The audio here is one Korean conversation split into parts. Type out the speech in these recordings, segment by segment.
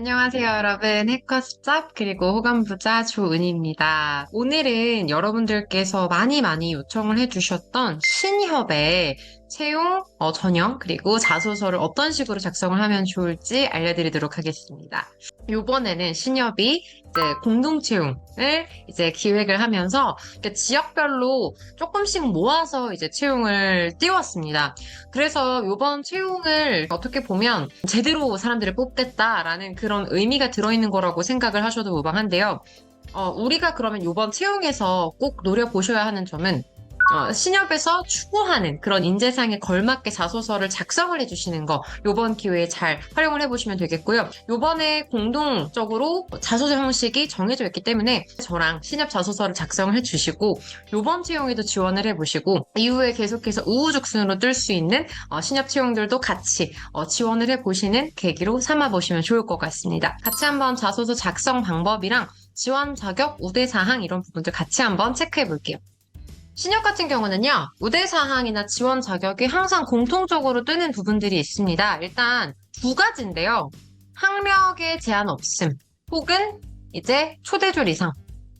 안녕하세요, 여러분. 해커 습잡 그리고 호감 부자 조은희입니다. 오늘은 여러분들께서 많이 많이 요청을 해주셨던 신협의 채용, 어, 전형, 그리고 자소서를 어떤 식으로 작성을 하면 좋을지 알려드리도록 하겠습니다. 이번에는 신협이 이제 공동 채용을 이제 기획을 하면서 지역별로 조금씩 모아서 이제 채용을 띄웠습니다. 그래서 이번 채용을 어떻게 보면 제대로 사람들을 뽑겠다라는 그런 의미가 들어있는 거라고 생각을 하셔도 무방한데요. 어, 우리가 그러면 이번 채용에서 꼭 노려보셔야 하는 점은 어, 신협에서 추구하는 그런 인재상에 걸맞게 자소서를 작성을 해주시는 거 요번 기회에 잘 활용을 해보시면 되겠고요. 요번에 공동적으로 자소서 형식이 정해져 있기 때문에 저랑 신협 자소서를 작성을 해주시고 요번 채용에도 지원을 해보시고 이후에 계속해서 우후죽순으로 뜰 수 있는 어, 신협 채용들도 같이 어, 지원을 해보시는 계기로 삼아보시면 좋을 것 같습니다. 같이 한번 자소서 작성 방법이랑 지원 자격, 우대 사항 이런 부분들 같이 한번 체크해 볼게요. 신협 같은 경우는요, 우대 사항이나 지원 자격이 항상 공통적으로 뜨는 부분들이 있습니다. 일단 두 가지인데요. 학력에 제한 없음, 혹은 이제 초대졸 이상,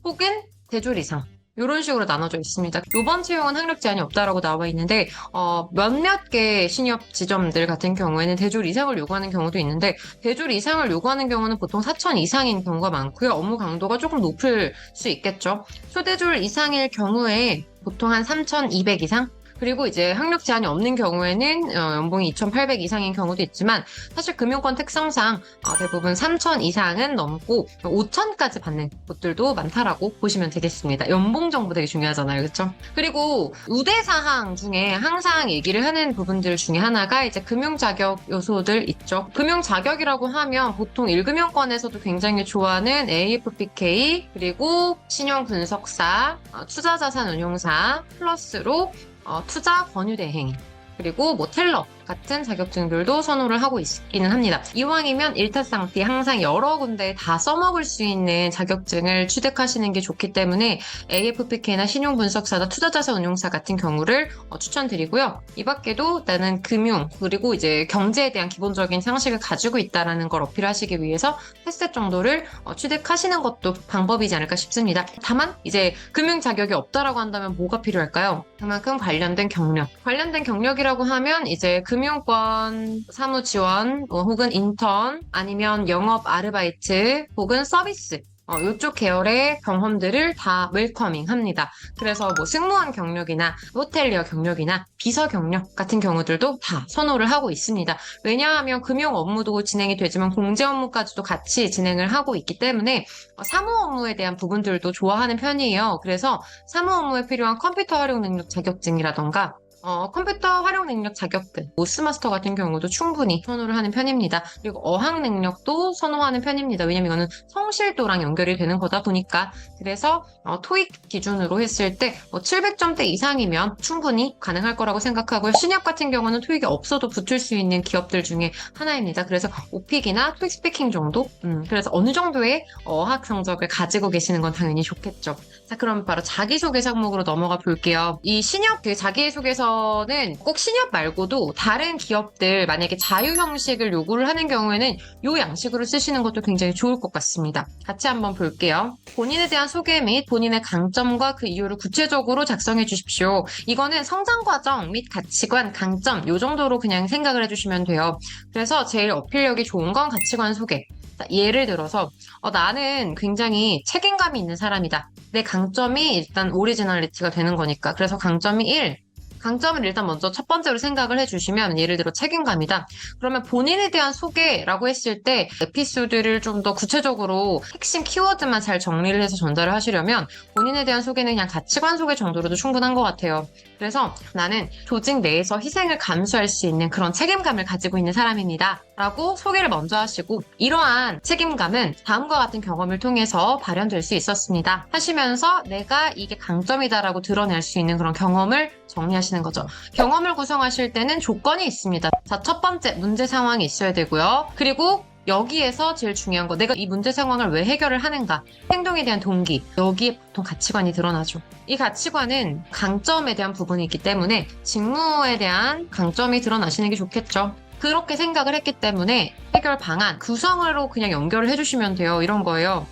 혹은 대졸 이상. 이런 식으로 나눠져 있습니다. 이번 채용은 학력 제한이 없다라고 나와 있는데 어, 몇몇 개 신협 지점들 같은 경우에는 대졸 이상을 요구하는 경우도 있는데 대졸 이상을 요구하는 경우는 보통 4천 이상인 경우가 많고요. 업무 강도가 조금 높을 수 있겠죠. 초대졸 이상일 경우에 보통 한 3,200 이상? 그리고 이제 학력 제한이 없는 경우에는 어, 연봉이 2,800 이상인 경우도 있지만 사실 금융권 특성상 어, 대부분 3,000 이상은 넘고 5,000까지 받는 곳들도 많다라고 보시면 되겠습니다. 연봉 정보 되게 중요하잖아요, 그렇죠? 그리고 우대 사항 중에 항상 얘기를 하는 부분들 중에 하나가 이제 금융 자격 요소들 있죠. 금융 자격이라고 하면 보통 1금융권에서도 굉장히 좋아하는 AFPK 그리고 신용 분석사, 어, 투자 자산 운용사 플러스로 어, 투자 권유 대행 그리고 뭐 텔러 같은 자격증들도 선호를 하고 있기는 합니다. 이왕이면 일타쌍피 항상 여러 군데 다 써먹을 수 있는 자격증을 취득하시는 게 좋기 때문에 AFPK나 신용분석사나 투자자산 운용사 같은 경우를 어, 추천드리고요. 이 밖에도 나는 금융 그리고 이제 경제에 대한 기본적인 상식을 가지고 있다라는 걸 어필하시기 위해서 패스 정도를 어, 취득하시는 것도 방법이지 않을까 싶습니다. 다만 이제 금융 자격이 없다라고 한다면 뭐가 필요할까요? 그만큼 관련된 경력. 관련된 경력이라 고 하면 이제 금융권 사무 지원 뭐 혹은 인턴 아니면 영업 아르바이트 혹은 서비스 어, 이쪽 계열의 경험들을 다 웰커밍 합니다. 그래서 뭐 승무원 경력이나 호텔리어 경력이나 비서 경력 같은 경우들도 다 선호를 하고 있습니다. 왜냐하면 금융 업무도 진행이 되지만 공제 업무까지도 같이 진행을 하고 있기 때문에 어, 사무 업무에 대한 부분들도 좋아하는 편이에요. 그래서 사무 업무에 필요한 컴퓨터 활용 능력 자격증이라던가 어, 컴퓨터 활용 능력 자격증, 모스마스터 같은 경우도 충분히 선호를 하는 편입니다. 그리고 어학 능력도 선호하는 편입니다. 왜냐면 이거는 성실도랑 연결이 되는 거다 보니까. 그래서 어, 토익 기준으로 했을 때 뭐 700점대 이상이면 충분히 가능할 거라고 생각하고요. 신협 같은 경우는 토익이 없어도 붙을 수 있는 기업들 중에 하나입니다. 그래서 오픽이나 토익 스피킹 정도? 음, 그래서 어느 정도의 어학 성적을 가지고 계시는 건 당연히 좋겠죠. 자, 그럼 바로 자기소개項目으로 넘어가 볼게요. 이 신협 그 자기소개서 는 꼭 신협 말고도 다른 기업들 만약에 자유 형식을 요구를 하는 경우에는 이 양식으로 쓰시는 것도 굉장히 좋을 것 같습니다. 같이 한번 볼게요. 본인에 대한 소개 및 본인의 강점과 그 이유를 구체적으로 작성해 주십시오. 이거는 성장 과정 및 가치관, 강점 요 정도로 그냥 생각을 해 주시면 돼요. 그래서 제일 어필력이 좋은 건 가치관 소개. 자, 예를 들어서 어, 나는 굉장히 책임감이 있는 사람이다. 내 강점이 일단 오리지널리티가 되는 거니까. 그래서 강점이 1. 강점을 일단 먼저 첫 번째로 생각을 해주시면 예를 들어 책임감이다. 그러면 본인에 대한 소개라고 했을 때 에피소드를 좀 더 구체적으로 핵심 키워드만 잘 정리를 해서 전달을 하시려면 본인에 대한 소개는 그냥 가치관 소개 정도로도 충분한 것 같아요. 그래서 나는 조직 내에서 희생을 감수할 수 있는 그런 책임감을 가지고 있는 사람입니다. 라고 소개를 먼저 하시고 이러한 책임감은 다음과 같은 경험을 통해서 발현될 수 있었습니다. 하시면서 내가 이게 강점이다라고 드러낼 수 있는 그런 경험을 정리하시는 거죠. 경험을 구성하실 때는 조건이 있습니다. 자, 첫 번째 문제 상황이 있어야 되고요. 그리고 여기에서 제일 중요한 거 내가 이 문제 상황을 왜 해결을 하는가 행동에 대한 동기 여기에 보통 가치관이 드러나죠 이 가치관은 강점에 대한 부분이 있기 때문에 직무에 대한 강점이 드러나시는 게 좋겠죠 그렇게 생각을 했기 때문에 해결 방안 구성으로 그냥 연결을 해주시면 돼요. 이런 거예요.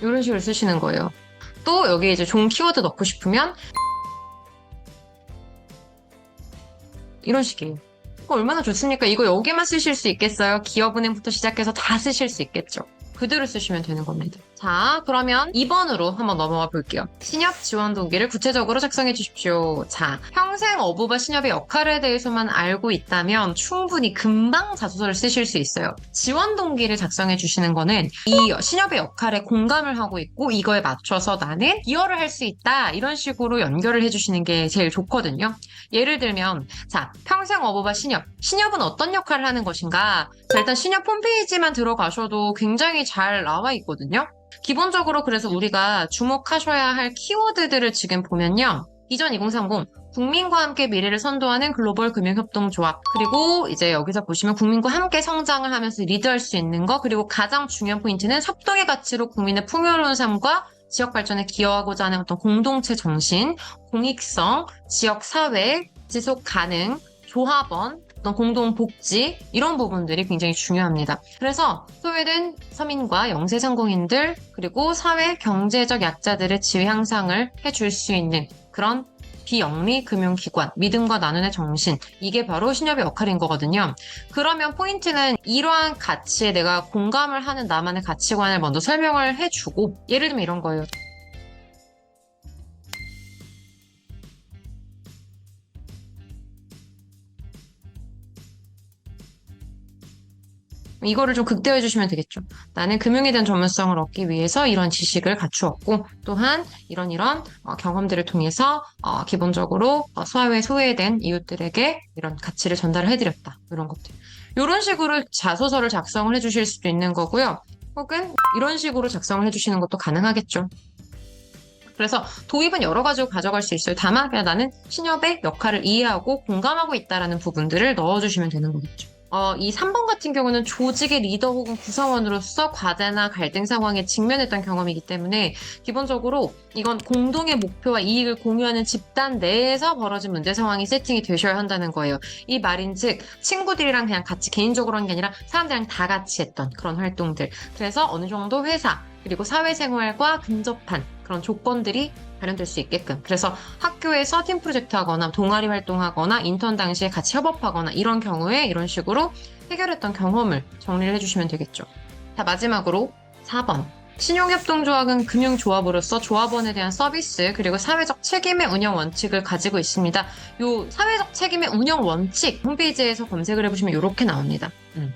이런 식으로 쓰시는 거예요. 또 여기 이제 종 키워드 넣고 싶으면 이런 식이에요. 얼마나 좋습니까? 이거 여기만 쓰실 수 있겠어요? 기업은행부터 시작해서 다 쓰실 수 있겠죠. 그대로 쓰시면 되는 겁니다. 자, 그러면 2번으로 한번 넘어가 볼게요. 신협 지원 동기를 구체적으로 작성해 주십시오. 자, 평생 어부바 신협의 역할에 대해서만 알고 있다면 충분히 금방 자소서를 쓰실 수 있어요. 지원 동기를 작성해 주시는 거는 이 신협의 역할에 공감을 하고 있고 이거에 맞춰서 나는 기여를 할 수 있다. 이런 식으로 연결을 해 주시는 게 제일 좋거든요. 예를 들면, 자, 평생 어부바 신협. 신협은 어떤 역할을 하는 것인가? 자, 일단 신협 홈페이지만 들어가셔도 굉장히 잘 나와 있거든요. 기본적으로 그래서 우리가 주목하셔야 할 키워드들을 지금 보면요. 비전 2030, 국민과 함께 미래를 선도하는 글로벌 금융협동조합. 그리고 이제 여기서 보시면 국민과 함께 성장을 하면서 리드할 수 있는 거. 그리고 가장 중요한 포인트는 협동의 가치로 국민의 풍요로운 삶과 지역 발전에 기여하고자 하는 어떤 공동체 정신, 공익성, 지역 사회, 지속 가능, 조합원, 어떤 공동 복지 이런 부분들이 굉장히 중요합니다. 그래서 소외된 서민과 영세상공인들 그리고 사회 경제적 약자들의 지위 향상을 해줄 수 있는 그런 비영리 금융기관, 믿음과 나눔의 정신, 이게 바로 신협의 역할인 거거든요. 그러면 포인트는 이러한 가치에 내가 공감을 하는 나만의 가치관을 먼저 설명을 해주고, 예를 들면 이런 거예요. 이거를 좀 극대화해 주시면 되겠죠. 나는 금융에 대한 전문성을 얻기 위해서 이런 지식을 갖추었고, 또한 이런 이런 어, 경험들을 통해서 어, 기본적으로 어, 사회 소외된 이웃들에게 이런 가치를 전달을 해드렸다. 이런 것들. 이런 식으로 자소서를 작성을 해주실 수도 있는 거고요. 혹은 이런 식으로 작성을 해주시는 것도 가능하겠죠. 그래서 도입은 여러 가지로 가져갈 수 있어요. 다만 그냥 나는 신협의 역할을 이해하고 공감하고 있다라는 부분들을 넣어주시면 되는 거겠죠. 어, 이 3번 같은 경우는 조직의 리더 혹은 구성원으로서 과제나 갈등 상황에 직면했던 경험이기 때문에 기본적으로 이건 공동의 목표와 이익을 공유하는 집단 내에서 벌어진 문제 상황이 세팅이 되셔야 한다는 거예요. 이 말인 즉 친구들이랑 그냥 같이 개인적으로 한 게 아니라 사람들이랑 다 같이 했던 그런 활동들. 그래서 어느 정도 회사 그리고 사회생활과 근접한 그런 조건들이 발현될 수 있게끔. 그래서 학교에서 팀 프로젝트 하거나 동아리 활동하거나 인턴 당시에 같이 협업하거나 이런 경우에 이런 식으로 해결했던 경험을 정리를 해주시면 되겠죠. 자, 마지막으로 4번. 신용협동조합은 금융조합으로서 조합원에 대한 서비스 그리고 사회적 책임의 운영 원칙을 가지고 있습니다. 요 사회적 책임의 운영 원칙 홈페이지에서 검색을 해보시면 이렇게 나옵니다. 음.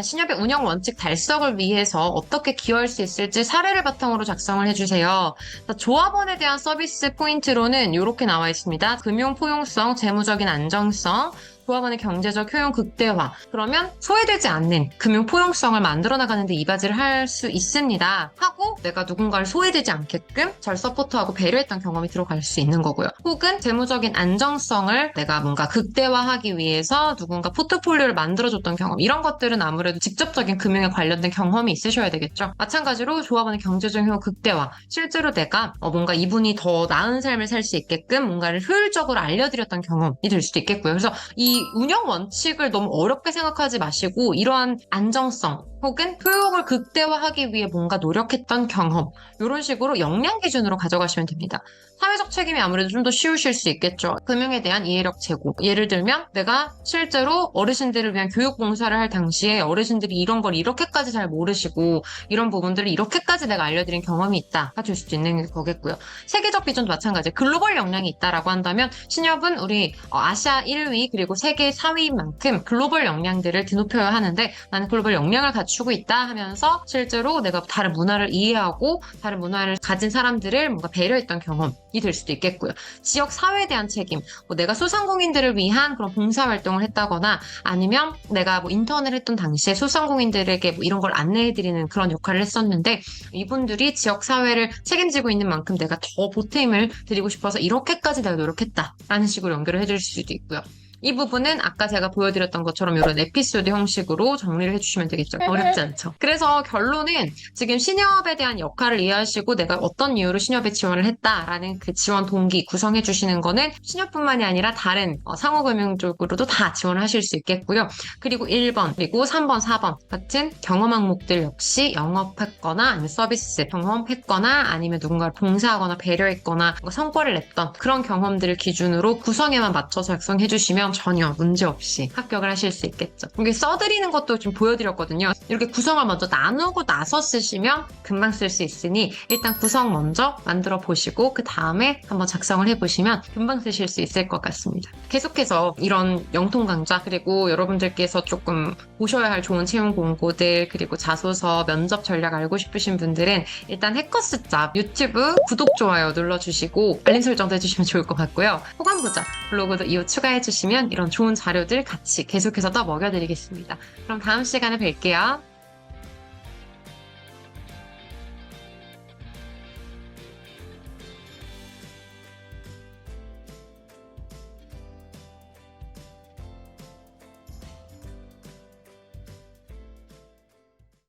자, 신협의 운영 원칙 달성을 위해서 어떻게 기여할 수 있을지 사례를 바탕으로 작성을 해주세요. 자, 조합원에 대한 서비스 포인트로는 이렇게 나와 있습니다. 금융 포용성, 재무적인 안정성, 조합원의 경제적 효용 극대화. 그러면 소외되지 않는 금융 포용성을 만들어 나가는데 이바지를 할 수 있습니다. 하고 내가 누군가를 소외되지 않게끔 잘 서포트하고 배려했던 경험이 들어갈 수 있는 거고요. 혹은 재무적인 안정성을 내가 뭔가 극대화하기 위해서 누군가 포트폴리오를 만들어줬던 경험. 이런 것들은 아무래도 직접적인 금융에 관련된 경험이 있으셔야 되겠죠. 마찬가지로 조합원의 경제적 효용 극대화. 실제로 내가 어, 뭔가 이분이 더 나은 삶을 살 수 있게끔 뭔가를 효율적으로 알려드렸던 경험이 될 수도 있겠고요. 그래서 이 운영 원칙을 너무 어렵게 생각하지 마시고 이러한 안정성 혹은 효용을 극대화하기 위해 뭔가 노력했던 경험 이런 식으로 역량 기준으로 가져가시면 됩니다. 사회적 책임이 아무래도 좀 더 쉬우실 수 있겠죠. 금융에 대한 이해력 제고. 예를 들면 내가 실제로 어르신들을 위한 교육 봉사를 할 당시에 어르신들이 이런 걸 이렇게까지 잘 모르시고 이런 부분들을 이렇게까지 내가 알려드린 경험이 있다가 될 수도 있는 거겠고요. 세계적 비전도 마찬가지. 글로벌 역량이 있다라고 한다면 신협은 우리 어, 아시아 1위 그리고 세계 4위인 만큼 글로벌 역량들을 드높여야 하는데 나는 글로벌 역량을 갖추고 있다 하면서 실제로 내가 다른 문화를 이해하고 다른 문화를 가진 사람들을 뭔가 배려했던 경험이 될 수도 있겠고요. 지역 사회에 대한 책임, 뭐 내가 소상공인들을 위한 그런 봉사 활동을 했다거나 아니면 내가 뭐 인턴을 했던 당시에 소상공인들에게 뭐 이런 걸 안내해드리는 그런 역할을 했었는데 이분들이 지역 사회를 책임지고 있는 만큼 내가 더 보탬을 드리고 싶어서 이렇게까지 내가 노력했다라는 식으로 연결을 해줄 수도 있고요. 이 부분은 아까 제가 보여드렸던 것처럼 이런 에피소드 형식으로 정리를 해주시면 되겠죠. 어렵지 않죠. 그래서 결론은 지금 신협에 대한 역할을 이해하시고 내가 어떤 이유로 신협에 지원을 했다라는 그 지원 동기 구성해 주시는 거는 신협뿐만이 아니라 다른 어, 상호금융 쪽으로도 다 지원하실 수 있겠고요. 그리고 1번, 그리고 3번, 4번 같은 경험 항목들 역시 영업했거나 아니면 서비스 경험했거나 아니면 누군가를 봉사하거나 배려했거나 성과를 냈던 그런 경험들을 기준으로 구성에만 맞춰서 작성해 주시면 전혀 문제 없이 합격을 하실 수 있겠죠. 여기 써드리는 것도 좀 보여드렸거든요. 이렇게 구성을 먼저 나누고 나서 쓰시면 금방 쓸 수 있으니 일단 구성 먼저 만들어 보시고 그 다음에 한번 작성을 해보시면 금방 쓰실 수 있을 것 같습니다. 계속해서 이런 영통 강좌 그리고 여러분들께서 조금 보셔야 할 좋은 채용 공고들 그리고 자소서 면접 전략 알고 싶으신 분들은 일단 해커스 짭 유튜브 구독 좋아요 눌러주시고 알림 설정도 해주시면 좋을 것 같고요. 호감 부자 블로그도 이후 추가해주시면 이런 좋은 자료들 같이 계속해서 더 먹여드리겠습니다. 그럼 다음 시간에 뵐게요.